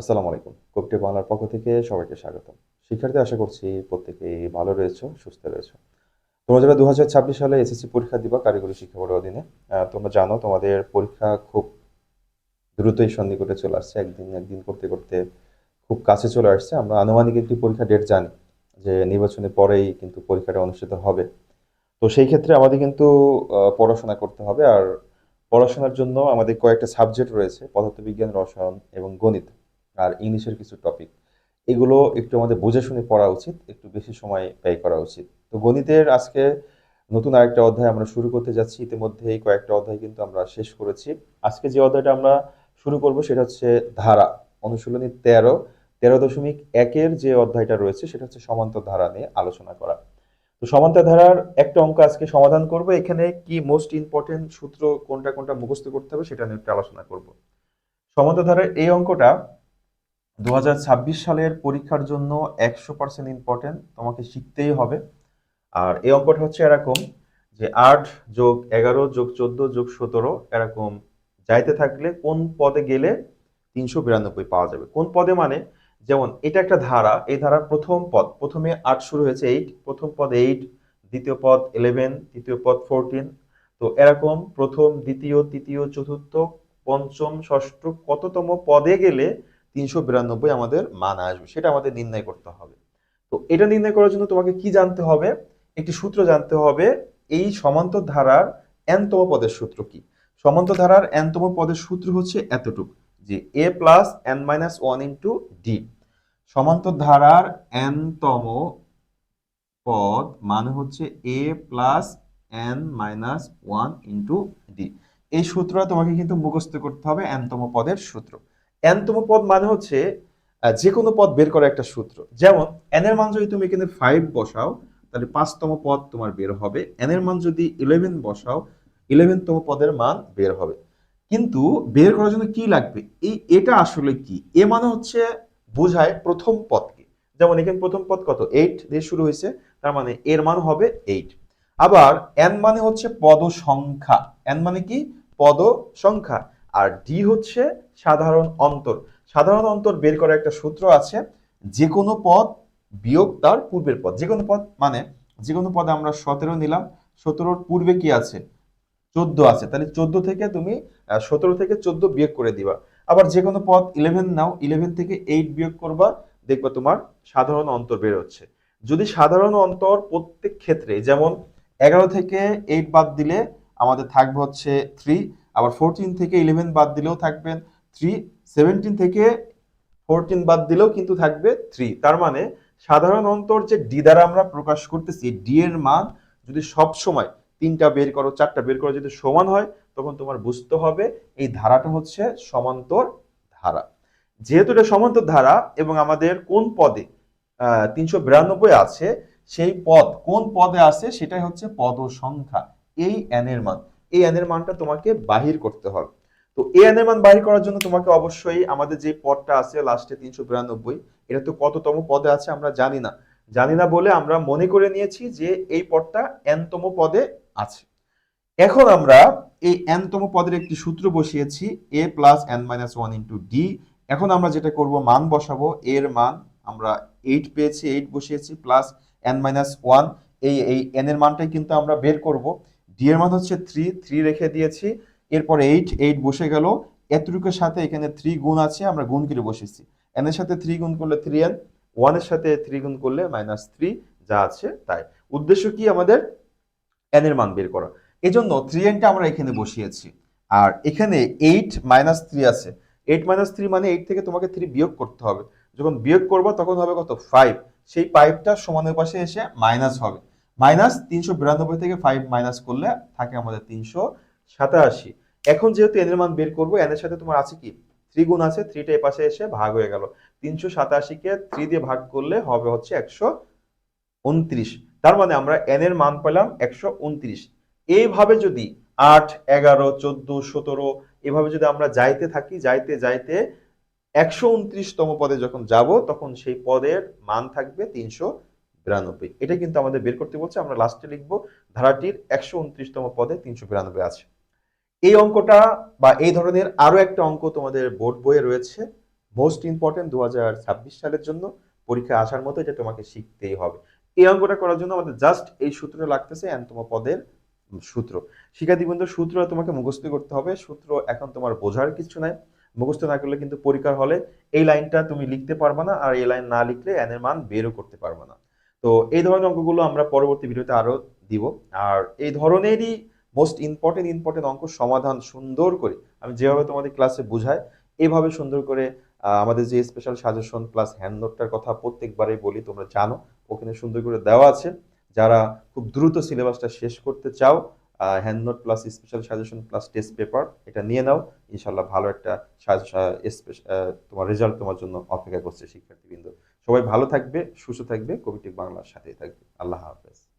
আসসালামু আলাইকুম। কোকটে বাংলার পক্ষ থেকে সবাইকে স্বাগত শিক্ষার্থী, আশা করছি প্রত্যেকেই ভালো রয়েছে, সুস্থ রয়েছে। তোমরা যারা দু হাজার ছাব্বিশ সালে এসএসসি পরীক্ষা দিবা কারিগরি শিক্ষা বোর্ডের অধীনে তোমরা জানো তোমাদের পরীক্ষা খুব দ্রুতই সন্নিকটে চলে আসছে, একদিন একদিন করতে করতে খুব কাছে চলে আসছে। আমরা আনুমানিক একটি পরীক্ষা ডেট জানি, যে নির্বাচনের পরেই কিন্তু পরীক্ষাটা অনুষ্ঠিত হবে। তো সেই ক্ষেত্রে আমাদের কিন্তু পড়াশোনা করতে হবে। আর পড়াশোনার জন্য আমাদের কয়েকটা সাবজেক্ট রয়েছে, পদার্থবিজ্ঞান, রসায়ন এবং গণিত। আর ইংলিশের কিছু টপিক এগুলো একটু আমাদের বুঝে শুনে পড়া উচিত, একটু বেশি সময় ব্যয় করা উচিত। তো গণিতের আজকে নতুন আরেকটা অধ্যায় আমরা শুরু করতে যাচ্ছি, ইতিমধ্যেই কয়েকটা অধ্যায় কিন্তু আমরা শেষ করেছি। আজকে যে অধ্যায়টা আমরা শুরু করব সেটা হচ্ছে ধারা, অনুশীলনী তেরো তেরো দশমিক একের যে অধ্যায়টা রয়েছে সেটা হচ্ছে সমান্তর ধারা নিয়ে আলোচনা করা। তো সমান্তর ধারার একটা অঙ্ক আজকে সমাধান করব, এখানে কি মোস্ট ইম্পর্টেন্ট সূত্র কোনটা কোনটা মুখস্থ করতে হবে সেটা নিয়ে একটু আলোচনা করব। সমান্তর ধারার এই অঙ্কটা দু হাজার ছাব্বিশ সালের পরীক্ষার জন্য একশো পার্সেন্ট ইম্পর্টেন্ট তোমাকে শিখতেই হবে। আর এই অঙ্কটা হচ্ছে এরকম যে আট যোগ এগারো যোগ চোদ্দ যোগ সতেরো এরকম যাইতে থাকলে কোন পদে গেলে তিনশো বিরানব্বই পাওয়া যাবে। কোন পদে মানে যেমন এটা একটা ধারা, এই ধারার প্রথম পদ, প্রথমে আট শুরু হয়েছে এইট প্রথম পদ এইট দ্বিতীয় পদ ইলেভেন তৃতীয় পদ ফোরটিন তো এরকম প্রথম, দ্বিতীয়, তৃতীয়, চতুর্থ, পঞ্চম, ষষ্ঠ কততম পদে গেলে তিনশো বিরানব্বই আমাদের মান আসবে, সেটা আমাদের নির্ণয় করতে হবে। তো এটা নির্ণয় করার জন্য তোমাকে কি জানতে হবে? একটি সূত্র জানতে হবে, এই সমান্তর ধারার এনতম পদের সূত্র কি? সমান্তর ধারার এনতম পদের সূত্র হচ্ছে এতটুকু, যে A plus N minus one into D সমান্তর ধারার এনতম পদ মানে হচ্ছে A plus N minus one into D এই সূত্রটা তোমাকে কিন্তু মুখস্থ করতে হবে এনতম পদের সূত্র। এনতম পদ মানে হচ্ছে যে কোনো পদ বের করা একটা সূত্র। যেমন এন এর মান যদি তুমি এখানে ফাইভ বসাও, তাহলে পাঁচতম পদ তোমার বের হবে। এন এর মান যদি ইলেভেন বসাও ইলেভেনতম পদের মান বের হবে। কিন্তু বের করার জন্য কি লাগবে? এই, এটা আসলে কি? এ মানে হচ্ছে বোঝায় প্রথম পদকে। যেমন এখানে প্রথম পদ কত? এইট দিয়ে শুরু হয়েছে, তার মানে এর মান হবে এইট আবার এন মানে হচ্ছে পদ সংখ্যা এন মানে কি? পদ সংখ্যা আর ডি হচ্ছে সাধারণ অন্তর। সাধারণ অন্তর বের করার একটা সূত্র আছে যে কোনো পদ বিয়োগ তার পূর্বের পদ। যে কোনো পদ মানে যে কোনো পদে আমরা সতেরো নিলাম, সতেরোর পূর্বে কি আছে? চোদ্দ আছে। তাহলে চোদ্দ থেকে তুমি সতেরো থেকে চোদ্দ বিয়োগ করে দিবা। আবার যে কোনো পদ ইলেভেন নাও ইলেভেন থেকে এইট বিয়োগ করবা, দেখবা তোমার সাধারণ অন্তর বের হচ্ছে। যদি সাধারণ অন্তর প্রত্যেক ক্ষেত্রে, যেমন এগারো থেকে এইট বাদ দিলে আমাদের থাকবে হচ্ছে থ্রি আবার ফোরটিন থেকে ইলেভেন বাদ দিলেও থাকবেন থ্রি সেভেন্টিন থেকে ফোরটিন বাদ দিলেও কিন্তু থাকবে থ্রি তার মানে সাধারণ অন্তর যে ডি দ্বারা আমরা প্রকাশ করতেছি ডি এর মান যদি সব সময় তিনটা বের করো, চারটা বের করো যদি সমান হয়, তখন তোমার বুঝতে হবে এই ধারাটা হচ্ছে সমান্তর ধারা। যেহেতু এটা সমান্তর ধারা এবং আমাদের কোন পদে তিনশো বিরানব্বই আছে, সেই পদ কোন পদে আছে, সেটাই হচ্ছে পদ সংখ্যা, এই এন এর মান। এই এন এর মানটা তোমাকে বাহির করতে হবে। তো এন এর মান বাহির করার জন্য তোমাকে অবশ্যই আমাদের যে পদটা আছে লাস্টে তিনশো বিরানব্বই, এটা তো কততম পদে আছে আমরা জানি না। জানি না বলে আমরা মনে করে নিয়েছি যে এই পদটা এনতম পদে আছে। এখন আমরা এই এনতম পদের একটি সূত্র বসিয়েছি A plus N minus one into D এখন আমরা যেটা করব, মান বসাবো, এর মান আমরা এইট পেয়েছি এইট বসিয়েছি প্লাস এন মাইনাস ওয়ান এই এই এন এর মানটাই কিন্তু আমরা বের করব। ডি এর মান হচ্ছে থ্রি থ্রি রেখে দিয়েছি। এরপর এইট এইট বসে গেল। এতটুকুর সাথে এখানে থ্রি গুণ আছে, আমরা গুণ করে বসেছি। এন এর সাথে থ্রি গুণ করলে থ্রি এন ওয়ানের সাথে থ্রি গুণ করলে মাইনাস থ্রি যা আছে তাই। উদ্দেশ্য কি আমাদের? এন এর মান বের করা। এজন্য থ্রি এনটা আমরা এখানে বসিয়েছি। আর এখানে এইট মাইনাস থ্রি আছে। এইট মাইনাস থ্রি মানে এইট থেকে তোমাকে থ্রি বিয়োগ করতে হবে। যখন বিয়োগ করব, তখন হবে কত? ফাইভ সেই ফাইভটা সমানের পাশে এসে মাইনাস হবে। মাইনাস তিনশো বিরানব্বই থেকে ফাইভ মাইনাস করলে থাকে আমাদের তিনশো সাতাশি। এখন যেহেতু এনের মান বের করব এনের সাথে তোমার আছে কি? থ্রি গুণ আছে থ্রিটা এ পাশে এসে ভাগ হয়ে গেল। তিনশো সাতাশিকে থ্রি দিয়ে ভাগ করলে হবে হচ্ছে একশো উনত্রিশ। তার মানে আমরা এন এর মান পেলাম একশো উনত্রিশ। এইভাবে যদি আট, এগারো, চোদ্দ, সতেরো, এভাবে যদি আমরা যাইতে থাকি, যাইতে যাইতে একশো উনত্রিশতম পদে যখন যাব, তখন সেই পদের মান থাকবে তিনশো বিরানব্বই। এটা কিন্তু আমাদের বের করতে বলছে, আমরা লাস্টে লিখব, ধারাটির একশো উনত্রিশতম পদে তিনশো বিরানব্বই আছে। এই অঙ্কটা বা এই ধরনের আরও একটা অঙ্ক তোমাদের বোর্ড বইয়ে রয়েছে মোস্ট ইম্পর্টেন্ট দু হাজার ছাব্বিশ সালের জন্য পরীক্ষায় আসার মতো এটা তোমাকে শিখতেই হবে। এই অঙ্কটা করার জন্য আমাদের জাস্ট এই সূত্রটা লাগতেছে অ্যান্ড পদের সূত্র। শিক্ষার্থী বন্ধু সূত্র তোমাকে মুখস্থ করতে হবে, সূত্র এখন তোমার বোঝার কিছু নাই। মুখস্থ না করলে কিন্তু পরীক্ষার হলে এই লাইনটা তুমি লিখতে পারবে না, আর এই লাইন না লিখলে এন এর মান বেরও করতে পারবে না। তো এই ধরনের অঙ্কগুলো আমরা পরবর্তী ভিডিওতে আরও দিব। আর এই ধরনেরই মোস্ট ইম্পর্টেন্ট ইম্পর্টেন্ট অঙ্ক সমাধান সুন্দর করে আমি যেভাবে তোমাদের ক্লাসে বুঝাই, এভাবে সুন্দর করে আমাদের যে স্পেশাল সাজেশন প্লাস হ্যান্ড নোটটার কথা প্রত্যেকবারই বলি, তোমরা জানো, ওখানে সুন্দর করে দেওয়া আছে। যারা খুব দ্রুত সিলেবাসটা শেষ করতে চাও hand note plus special suggestion plus test paper এটা নিয়ে নাও। ইনশাল্লাহ ভালো একটা তোমার রেজাল্ট তোমার জন্য অপেক্ষা করছে শিক্ষার্থীবৃন্দ। সবাই ভালো থাকবে সুস্থ থাকবে কবিটিক বাংলার সাথেই থাকবে। আল্লাহ হাফেজ।